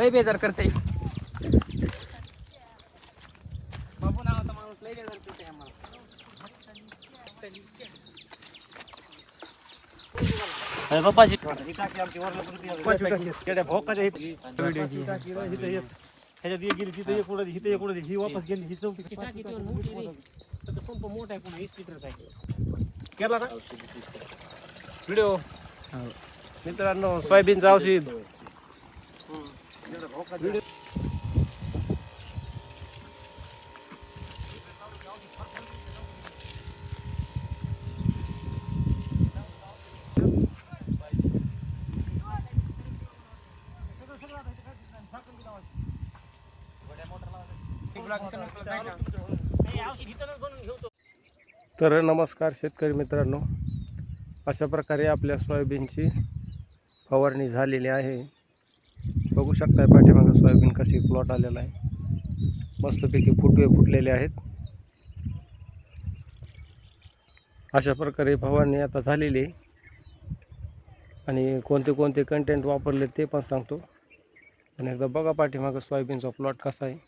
लय बेजार करते. बाबू नावाचा माणूस लय बेजार करते आम्हाला. ही ही- ही ह्याच्यात एक गेली तिथं एक एक ही वापस गेली ही चौथी. टाकी पंप मोठा आहे पुन्हा वीस लिटरचा आहे. केला ना व्हिडिओ मित्रांनो सोयाबीनचं औषध. तर नमस्कार शेतकरी मित्रांनो. अशा प्रकारे आपल्या सोयाबीनची फवारणी झालेली आहे. बघू शकताय पाठीमागं सोयाबीन कशी प्लॉट आलेला आहे. मस्तपैकी फुटवे फुटलेले आहेत. अशा प्रकारे फवारणी आता झालेली आहे. आणि कोणते कोणते कंटेंट वापरले ते पण सांगतो. आणि एकदा बघा पाठीमागं सोयाबीनचा प्लॉट कसा आहे.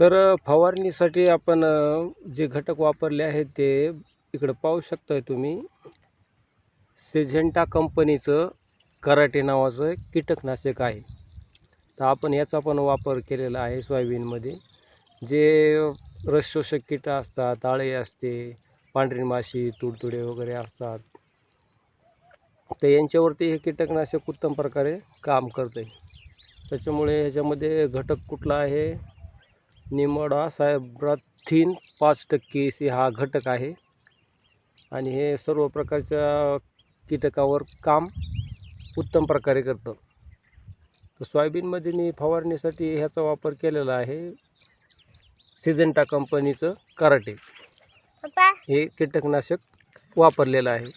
तर फवारणीसाठी आपण जे घटक वापरले आहेत ते इकडं पाहू शकताय तुम्ही सेझेंटा कंपनीचं कराटे नावाचं कीटकनाशक आहे. तर आपण याचा पण वापर केलेला आहे सोयाबीनमध्ये. जे रसशोषक कीट असतात आळे असते पांढरी माशी तुडतुडे वगैरे असतात तर यांच्यावरती हे कीटकनाशक उत्तम प्रकारे काम करते त्याच्यामुळे ह्याच्यामध्ये घटक कुठला आहे? निमडा सायब्राथीन पाच टक्के सी हा घटक आहे. आणि हे सर्व प्रकारच्या कीटकावर काम उत्तम प्रकारे करतं. तर सोयाबीनमध्ये मी फवारणीसाठी ह्याचा वापर केलेला आहे सिजेंटा कंपनीचं कराटे. हे कीटकनाशक वापरलेलं आहे.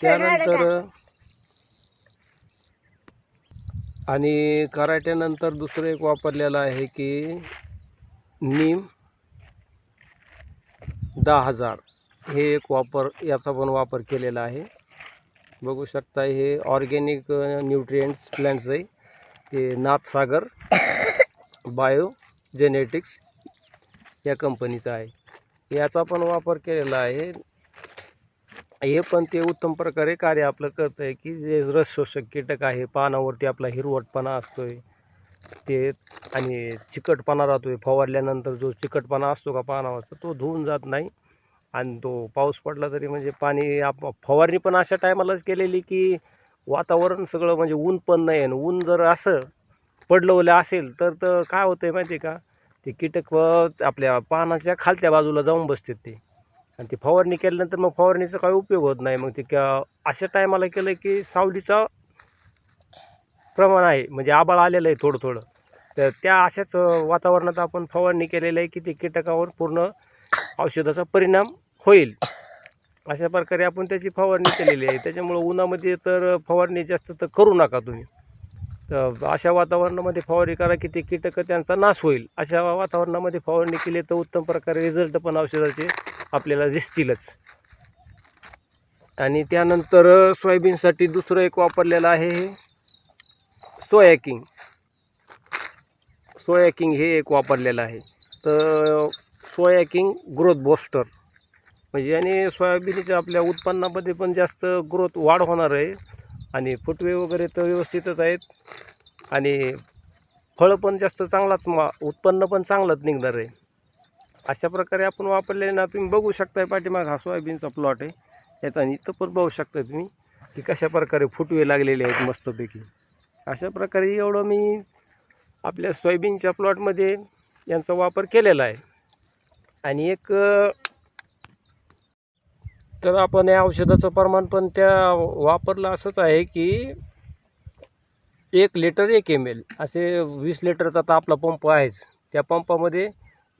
त्यानंतर आणि कराट्यानंतर दुसरं एक वापरलेलं आहे की नीम दहा हजार. हे एक वापर याचा पण वापर केलेला आहे. बघू शकता हे ऑर्गॅनिक न्यूट्रिएंट्स प्लॅन्ट्स आहे. ते नाथसागर बायो जेनेटिक्स या कंपनीचं आहे. याचा पण वापर केलेला आहे. हे पण ते उत्तम प्रकारे कार्य आपलं करतं आहे की जे रस शोषक कीटक आहे पानावरती आपला हिरवटपणा असतो आहे ते आणि चिकटपणा राहतो आहे फवारल्यानंतर जो चिकटपणा असतो का पानावरचा तो धुवून जात नाही. आणि तो पाऊस पडला तरी म्हणजे पाणी आप फवारणी पण अशा टायमालाच केलेली की वातावरण सगळं म्हणजे ऊन पण नाही आणि ऊन जर असं पडलं असेल तर तर काय होतं आहे माहिती आहे का? ते कीटक आपल्या पानाच्या खालत्या बाजूला जाऊन बसतात ते. आणि ती फवारणी केल्यानंतर मग फवारणीचा काही उपयोग होत नाही. मग ते क्या अशा टायमाला केलं की सावलीचा प्रमाण आहे. म्हणजे आबाळ आलेलं आहे थोडं थोडं तर त्या अशाच वातावरणात आपण फवारणी केलेलं आहे की ते कीटकावर पूर्ण औषधाचा परिणाम होईल. अशा प्रकारे आपण त्याची फवारणी केलेली आहे. त्याच्यामुळं उन्हामध्ये तर फवारणी जास्त तर करू नका तुम्ही. तर अशा वातावरणामध्ये फवारणी करा की ते कीटक त्यांचा नाश होईल. अशा वातावरणामध्ये फवारणी केली तर उत्तम प्रकारे रिझल्ट पण औषधाचे आपल्याला दिसतीलच. आणि त्यानंतर सोयाबीनसाठी दुसरं एक वापरलेलं आहे हे सोया किंग सोया किंग हे एक वापरलेलं आहे. तर सोया किंग ग्रोथ बोस्टर. म्हणजे याने सोयाबीनच्या आपल्या उत्पन्नामध्ये पण जास्त ग्रोथ वाढ होणार आहे. आणि फुटवे वगैरे तर व्यवस्थितच आहेत. आणि फळं पण जास्त चांगलाच मा उत्पन्न पण चांगलंच निघणार आहे. अशा प्रकारे आपण वापरलेले ना तुम्ही बघू शकताय पाठीमाग हा सोयाबीनचा प्लॉट आहे. याचा इथं पण बघू शकता तुम्ही की कशा प्रकारे फुटवे लागलेले आहेत मस्तपैकी. अशा प्रकारे एवढं मी आपल्या सोयाबीनच्या प्लॉटमध्ये यांचा वापर केलेला आहे. आणि एक तर आपण या औषधाचं प्रमाण पण त्या वापरलं. असंच आहे की एक लिटर एक एम एल असे वीस लिटरचा तर आपला पंप आहेच. त्या पंपामध्ये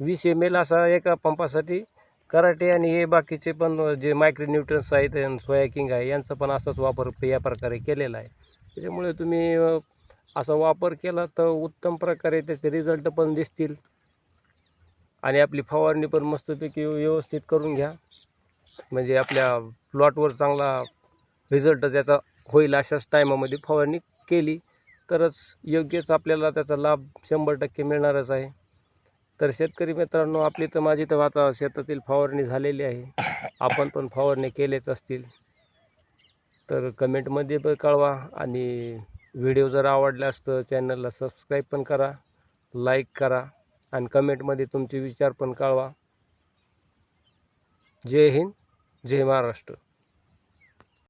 वीस एम एल असा एका पंपासाठी कराटे आणि हे बाकीचे पण जे मायक्रोन्यूट्रन्स आहेत सोयाकिंग सोया किंग आहे यांचा पण असाच वापर या प्रकारे केलेला आहे. त्याच्यामुळे तुम्ही असा वापर केला तर उत्तम प्रकारे त्याचे रिझल्ट पण दिसतील. आणि आपली फवारणी पण मस्तपैकी व्यवस्थित करून घ्या. म्हणजे आपल्या प्लॉटवर चांगला रिझल्ट त्याचा होईल अशाच टायमामध्ये फवारणी केली तरच योग्यच आपल्याला त्याचा लाभ शंभर टक्के मिळणारच आहे. तर शेतकरी मित्रांनो आपली तर माझी तर आता शेतातील फवारणी झालेली आहे. आपण पण फवारणी केलेच असतील. तर कमेंटमध्ये पण कळवा आणि व्हिडिओ जर आवडला असतं चॅनलला सबस्क्राईब पण करा लाईक करा. आणि कमेंटमध्ये तुमचे विचार पण कळवा. जय हिंद जय महाराष्ट्र.